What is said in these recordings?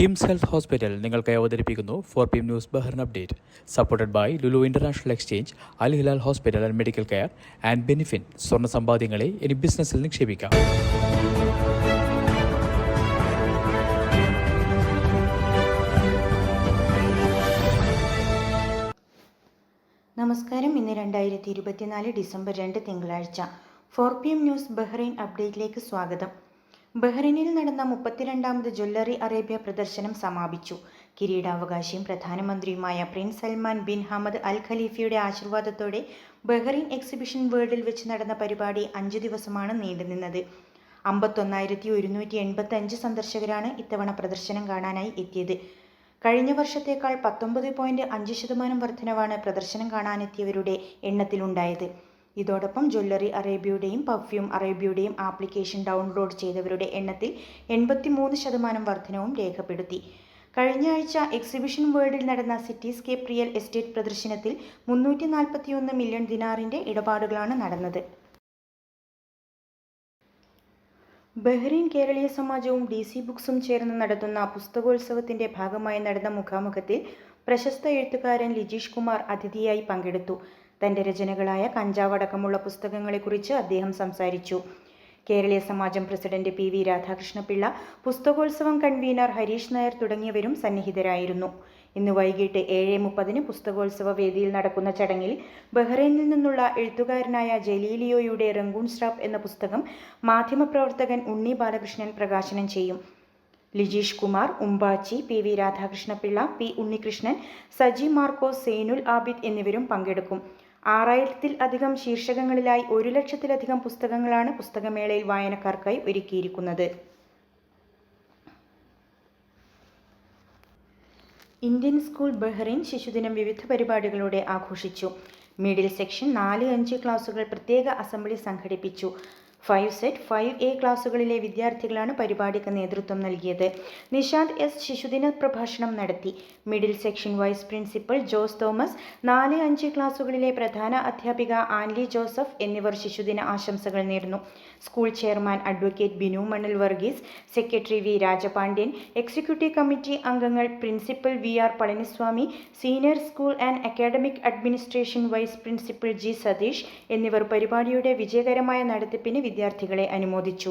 KIMS health hospital നിങ്ങൾക്ക് അവതരിപ്പിക്കുന്നു four P M news Bahrain update supported by Lulu International Exchange Al Hilal hospital and medical care and ബെനിഫിൻ സ്വർണ സമ്പാദ്യങ്ങളെ ഇനി ബിസിനസ്സിൽ നിക്ഷേപിക്കാം. നമസ്കാരം. ഇന്ന് രണ്ടായിരത്തി ഇരുപത്തിനാല് ഡിസംബർ രണ്ട് തിങ്കളാഴ്ച. Four P M news Bahrain അപ്ഡേറ്റിലേക്ക് സ്വാഗതം. ബഹ്റൈനിൽ നടന്ന മുപ്പത്തിരണ്ടാമത് ജ്വല്ലറി അറേബ്യ പ്രദർശനം സമാപിച്ചു. കിരീടാവകാശിയും പ്രധാനമന്ത്രിയുമായ prince Salman bin Hamad Al ഖലീഫയുടെ ആശീർവാദത്തോടെ ബഹ്റിൻ എക്സിബിഷൻ വേൾഡിൽ വെച്ച് നടന്ന പരിപാടി അഞ്ചു ദിവസമാണ് നീണ്ടുനിന്നത് അമ്പത്തൊന്നായിരത്തി ഒരുന്നൂറ്റി എൺപത്തി അഞ്ച് സന്ദർശകരാണ് ഇത്തവണ പ്രദർശനം കാണാനായി എത്തിയത്. കഴിഞ്ഞ വർഷത്തേക്കാൾ പത്തൊമ്പത് പോയിന്റ് അഞ്ച് ശതമാനം വർധനവാണ് പ്രദർശനം കാണാനെത്തിയവരുടെ എണ്ണത്തിലുണ്ടായത്. ഇതോടൊപ്പം ജ്വല്ലറി അറേബ്യയുടെയും പെർഫ്യൂം അറേബ്യയുടെയും ആപ്ലിക്കേഷൻ ഡൗൺലോഡ് ചെയ്തവരുടെ എണ്ണത്തിൽ എൺപത്തിമൂന്ന് ശതമാനം വർധനവും രേഖപ്പെടുത്തി. കഴിഞ്ഞ ആഴ്ച എക്സിബിഷൻ വേൾഡിൽ നടന്ന സിറ്റിസ്കേപ്പ് റിയൽ എസ്റ്റേറ്റ് പ്രദർശനത്തിൽ മുന്നൂറ്റി നാൽപ്പത്തിയൊന്ന് മില്യൺ ദിനാറിന്റെ ഇടപാടുകളാണ് നടന്നത്. ബഹ്റൈൻ കേരളീയ സമാജവും ഡി സി ബുക്സും ചേർന്ന് നടത്തുന്ന പുസ്തകോത്സവത്തിന്റെ ഭാഗമായി നടന്ന മുഖാമുഖത്തിൽ പ്രശസ്ത എഴുത്തുകാരൻ ലിജീഷ് കുമാർ അതിഥിയായി പങ്കെടുത്തു. തന്റെ രചനകളായ കഞ്ചാവ് അടക്കമുള്ള പുസ്തകങ്ങളെക്കുറിച്ച് അദ്ദേഹം സംസാരിച്ചു. കേരളീയ സമാജം പ്രസിഡന്റ് പി വി രാധാകൃഷ്ണപിള്ള പുസ്തകോത്സവം കൺവീനർ ഹരീഷ് നായർ തുടങ്ങിയവരും സന്നിഹിതരായിരുന്നു. ഇന്ന് വൈകിട്ട് ഏഴ് മുപ്പതിന് പുസ്തകോത്സവ വേദിയിൽ നടക്കുന്ന ചടങ്ങിൽ ബഹ്റൈനിൽ നിന്നുള്ള എഴുത്തുകാരനായ ജലീലിയോയുടെ റംഗൂൺ സ്റ്റാപ്പ് എന്ന പുസ്തകം മാധ്യമപ്രവർത്തകൻ ഉണ്ണി ബാലകൃഷ്ണൻ പ്രകാശനം ചെയ്യും. Lijeesh Kumar Umbachi P V Radhakrishnapillai P Unnikrishnan Saji Markose Zainul Abid എന്നിവരും പങ്കെടുക്കും. ആറായിരത്തിൽ അധികം ശീർഷകങ്ങളിലായി ഒരു ലക്ഷത്തിലധികം പുസ്തകങ്ങളാണ് പുസ്തകമേളയിൽ വായനക്കാർക്കായി ഒരുക്കിയിരിക്കുന്നത്. ഇന്ത്യൻ സ്കൂൾ ബഹ്റൈൻ ശിശുദിനം വിവിധ പരിപാടികളോടെ ആഘോഷിച്ചു. മിഡിൽ സെക്ഷൻ നാല് അഞ്ച് ക്ലാസുകൾ പ്രത്യേക അസംബ്ലി സംഘടിപ്പിച്ചു. ഫൈവ് സെറ്റ് ഫൈവ് എ ക്ലാസ്സുകളിലെ വിദ്യാർത്ഥികളാണ് പരിപാടിക്ക് നേതൃത്വം നൽകിയത്. നിഷാന്ത് എസ് ശിശുദിന പ്രഭാഷണം നടത്തി. Middle section vice principal Jose Thomas നാല് അഞ്ച് ക്ലാസ്സുകളിലെ പ്രധാന അധ്യാപിക ആൻലി ജോസഫ് എന്നിവർ ശിശുദിന ആശംസകൾ നേർന്നു. School chairman advocate Binu Manal Varghese secretary V Rajapandian executive committee അംഗങ്ങൾ principal V R Palaniswamy senior school and academic administration vice principal G Satheesh എന്നിവർ പരിപാടിയുടെ വിജയകരമായ നടത്തിപ്പിന് വിദ്യാർത്ഥികളെ അനുമോദിച്ചു.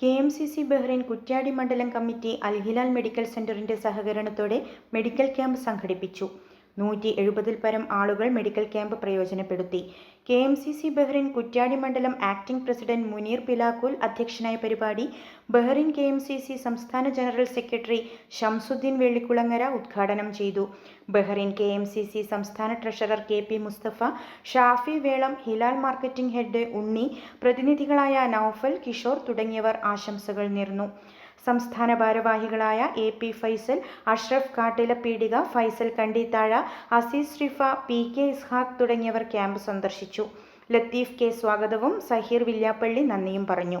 K M C C Bahrain Kuttiady മണ്ഡലം കമ്മിറ്റി അൽഹിലാൽ മെഡിക്കൽ സെന്ററിന്റെ സഹകരണത്തോടെ മെഡിക്കൽ ക്യാമ്പ് സംഘടിപ്പിച്ചു. നൂറ്റി എഴുപതിൽ പരം ആളുകൾ മെഡിക്കൽ ക്യാമ്പ് പ്രയോജനപ്പെടുത്തി. K M C C Bahrain Kuttiady മണ്ഡലം ആക്ടിംഗ് പ്രസിഡന്റ് മുനീർ പിലാക്കുൽ അധ്യക്ഷനായ പരിപാടി Bahrain K M C C സംസ്ഥാന ജനറൽ സെക്രട്ടറി ഷംസുദ്ദീൻ വെള്ളിക്കുളങ്ങര ഉദ്ഘാടനം ചെയ്തു. Bahrain K M C C സംസ്ഥാന treasurer K P Musthafa Shafi Velam Hilal marketing head Unni പ്രതിനിധികളായ Noufal Kishore തുടങ്ങിയവർ ആശംസകൾ നേർന്നു. സംസ്ഥാന ഭാരവാഹികളായ A P Faisal Ashraf Kattila Peedika Faisal Kandithazha Azeez Riffa P K Ishaq തുടങ്ങിയവർ ക്യാമ്പ് സന്ദർശിച്ചു. ലത്തീഫ് കെ സ്വാഗതവും സഹീർ വില്യാപ്പള്ളി നന്ദിയും പറഞ്ഞു.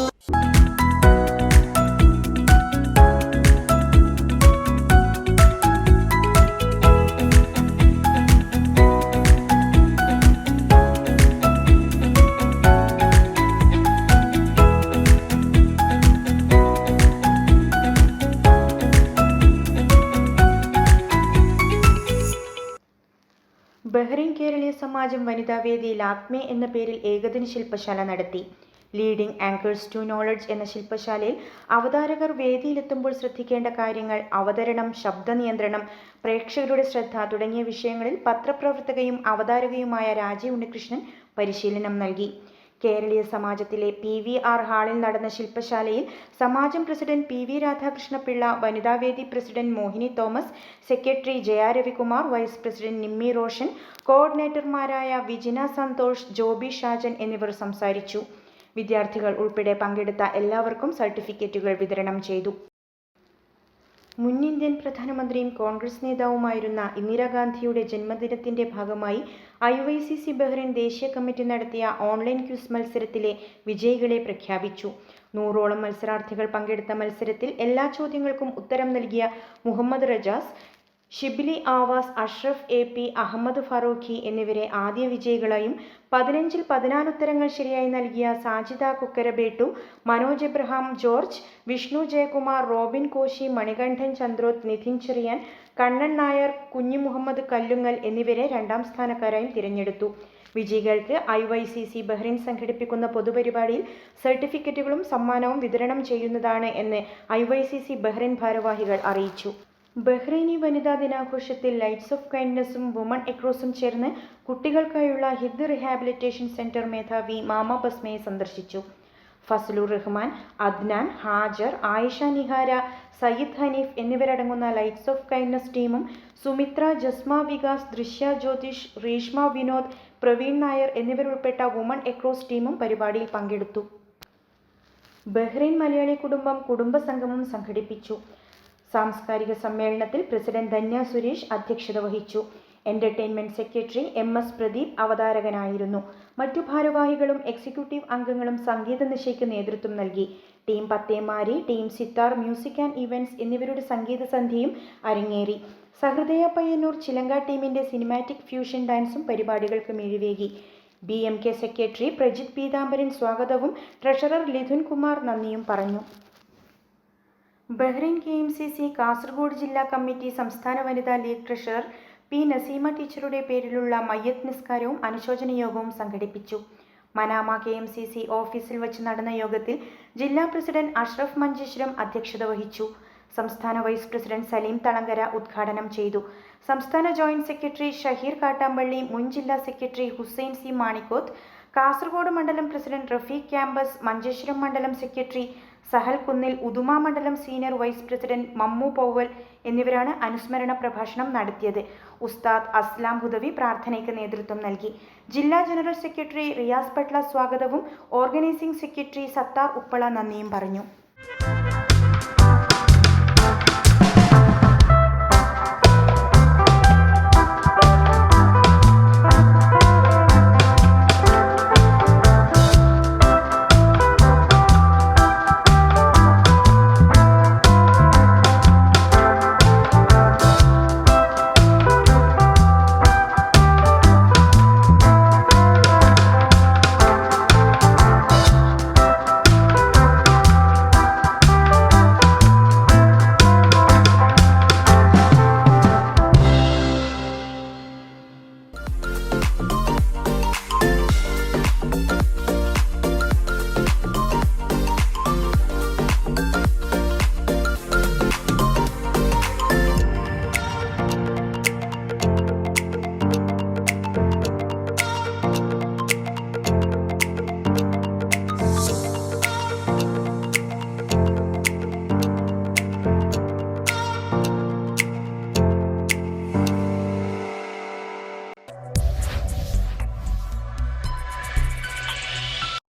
ബഹ്റൈൻ കേരളീയ സമാജം വനിതാ വേദിയിൽ ആത്മേ എന്ന പേരിൽ ഏകദിന ശില്പശാല നടത്തി. ലീഡിംഗ് ആങ്കേഴ്സ് ടു നോളജ് എന്ന ശില്പശാലയിൽ അവതാരകർ വേദിയിലെത്തുമ്പോൾ ശ്രദ്ധിക്കേണ്ട കാര്യങ്ങൾ അവതരണം ശബ്ദ നിയന്ത്രണം പ്രേക്ഷകരുടെ ശ്രദ്ധ തുടങ്ങിയ വിഷയങ്ങളിൽ പത്രപ്രവർത്തകയും അവതാരകയുമായ രാജീവ് ഉണ്ണികൃഷ്ണൻ പരിശീലനം നൽകി. കേരളീയ സമാജത്തിലെ പി വി ആർ ഹാളിൽ നടന്ന ശില്പശാലയിൽ Samajam president P V Radhakrishnapillai Vanithavedi president Mohini Thomas secretary Jaya Ravikumar vice president Nimmi Roshan കോർഡിനേറ്റർമാരായ Vijina Santhosh Joby Shajan എന്നിവർ സംസാരിച്ചു. വിദ്യാർത്ഥികൾ ഉൾപ്പെടെ പങ്കെടുത്ത എല്ലാവർക്കും സർട്ടിഫിക്കറ്റുകൾ വിതരണം ചെയ്തു. മുൻ ഇന്ത്യൻ പ്രധാനമന്ത്രിയും കോൺഗ്രസ് നേതാവുമായിരുന്ന ഇന്ദിരാഗാന്ധിയുടെ ജന്മദിനത്തിന്റെ ഭാഗമായി I Y C C Bahrain ദേശീയ കമ്മിറ്റി നടത്തിയ ഓൺലൈൻ ക്യൂസ് മത്സരത്തിലെ വിജയികളെ പ്രഖ്യാപിച്ചു. നൂറോളം മത്സരാർത്ഥികൾ പങ്കെടുത്ത മത്സരത്തിൽ എല്ലാ ചോദ്യങ്ങൾക്കും ഉത്തരം നൽകിയ മുഹമ്മദ് റജാസ് ഷിബിലി ആവാസ് അഷ്റഫ് എ പി അഹമ്മദ് ഫറൂഖി എന്നിവരെ ആദ്യ വിജയികളായും പതിനഞ്ചിൽ പതിനാല് ഉത്തരങ്ങൾ ശരിയായി നൽകിയ സാജിദ കുക്കരബേട്ടു മനോജ് എബ്രഹാം ജോർജ് വിഷ്ണു ജയകുമാർ റോബിൻ കോശി മണികണ്ഠൻ ചന്ദ്രോത് നിധിൻ ചെറിയാൻ കണ്ണൻ നായർ കുഞ്ഞു മുഹമ്മദ് കല്ലുങ്ങൽ എന്നിവരെ രണ്ടാം സ്ഥാനക്കാരായും തിരഞ്ഞെടുത്തു. വിജയികൾക്ക് I Y C C Bahrain സംഘടിപ്പിക്കുന്ന പൊതുപരിപാടിയിൽ സർട്ടിഫിക്കറ്റുകളും സമ്മാനവും വിതരണം ചെയ്യുന്നതാണ് എന്ന് I Y C C Bahrain ഭാരവാഹികൾ അറിയിച്ചു. ബഹ്റൈനി വനിതാ ദിനാഘോഷത്തിൽ ലൈറ്റ്സ് ഓഫ് കൈൻഡ്നസും വുമൺ എക്രോസും ചേർന്ന് കുട്ടികൾക്കായുള്ള ഹിദ് റിഹാബിലിറ്റേഷൻ സെന്റർ മേധാവി മാമ ബസ്മയെ സന്ദർശിച്ചു. ഫസലുർ റഹ്മാൻ അദ്നാൻ ഹാജർ ആയിഷ നിഹാര സയ്യിദ് ഹനീഫ് എന്നിവരടങ്ങുന്ന ലൈറ്റ്സ് ഓഫ് കൈൻഡ്നസ് ടീമും സുമിത്ര ജസ്മ വികാസ് ദൃശ്യ ജ്യോതിഷ് റീഷ്മ വിനോദ് പ്രവീൺ നായർ എന്നിവരുൾപ്പെട്ട വുമൺ എക്രോസ് ടീമും പരിപാടിയിൽ പങ്കെടുത്തു. ബഹ്റൈൻ മലയാളി കുടുംബം കുടുംബസംഗമം സംഘടിപ്പിച്ചു. സാംസ്കാരിക സമ്മേളനത്തിൽ പ്രസിഡന്റ് ധന്യ സുരേഷ് അധ്യക്ഷത വഹിച്ചു. Entertainment secretary M S Pradeep അവതാരകനായിരുന്നു. മറ്റു ഭാരവാഹികളും എക്സിക്യൂട്ടീവ് അംഗങ്ങളും സംഗീത നിശയ്ക്ക് നേതൃത്വം നൽകി. Team Pathemari team Sithar music and events എന്നിവരുടെ സംഗീത സന്ധ്യയും അരങ്ങേറി. സഹൃദയ പയ്യന്നൂർ ചിലങ്ക ടീമിന്റെ സിനിമാറ്റിക് ഫ്യൂഷൻ ഡാൻസും പരിപാടികൾക്ക് മിഴിവേകി B M K secretary Prajith Peethambaran സ്വാഗതവും ട്രഷറർ ലിഥുൻ കുമാർ നന്ദിയും പറഞ്ഞു. Bahrain K M C C Kasaragod ജില്ലാ കമ്മിറ്റി സംസ്ഥാന വനിതാ ലീഗ് ട്രഷറർ പി നസീമ ടീച്ചറുടെ പേരിലുള്ള മയ്യത്ത് നിസ്കാരവും അനുശോചന യോഗവും സംഘടിപ്പിച്ചു. Manama K M C C ഓഫീസിൽ വച്ച് നടന്ന യോഗത്തിൽ ജില്ലാ പ്രസിഡന്റ് അഷ്റഫ് മഞ്ചേശ്വരം അധ്യക്ഷത വഹിച്ചു. സംസ്ഥാന വൈസ് പ്രസിഡന്റ് സലീം തളങ്കര ഉദ്ഘാടനം ചെയ്തു. സംസ്ഥാന ജോയിന്റ് സെക്രട്ടറി ഷഹീർ കാട്ടാമ്പള്ളി മുൻ ജില്ലാ സെക്രട്ടറി ഹുസൈൻ സി മാണിക്കോത്ത് കാസർഗോഡ് മണ്ഡലം പ്രസിഡന്റ് റഫീഖ് ക്യാമ്പസ് മഞ്ചേശ്വരം മണ്ഡലം സെക്രട്ടറി സഹൽ കുന്നിൽ ഉദുമ മണ്ഡലം senior vice president Mammu Powal എന്നിവരാണ് അനുസ്മരണ പ്രഭാഷണം നടത്തിയത്. ഉസ്താദ് അസ്ലാം ഹുദവി പ്രാർത്ഥനയ്ക്ക് നേതൃത്വം നൽകി. ജില്ലാ ജനറൽ സെക്രട്ടറി റിയാസ് പട്ല സ്വാഗതവും ഓർഗനൈസിംഗ് സെക്രട്ടറി സത്താർ ഉപ്പള നന്ദിയും പറഞ്ഞു.